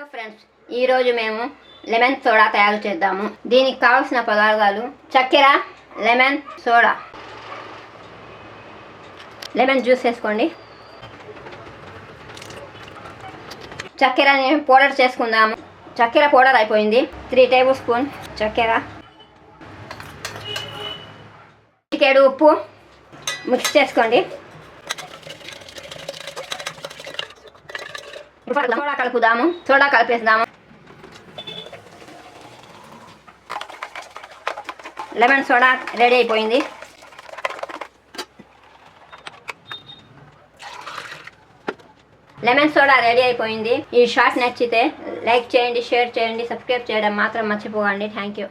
Hello friends ఈరోజు మేము lemon soda తయారు చేద్దాము. దీనికి కావాల్సిన పదార్థాలు చక్కెర లెమన్ సోడా. లెమన్ జ్యూస్ వేసుకోండి. చక్కెరని పౌడర్ చేసుకుందాము. చక్కెర పౌడర్ అయిపోయింది. త్రీ టేబుల్ స్పూన్ చక్కెర. చికెడు ఉప్పు మిక్స్ చేసుకోండి. ఇప్పుడు సోడా కలుపుదాము. సోడా కలిపేద్దాము. లెమన్ సోడా రెడీ అయిపోయింది. లెమన్ సోడా రెడీ అయిపోయింది. ఈ షార్ట్ నచ్చితే లైక్ చేయండి షేర్ చేయండి సబ్స్క్రైబ్ చేయడం మాత్రం మర్చిపోకండి. Thank you.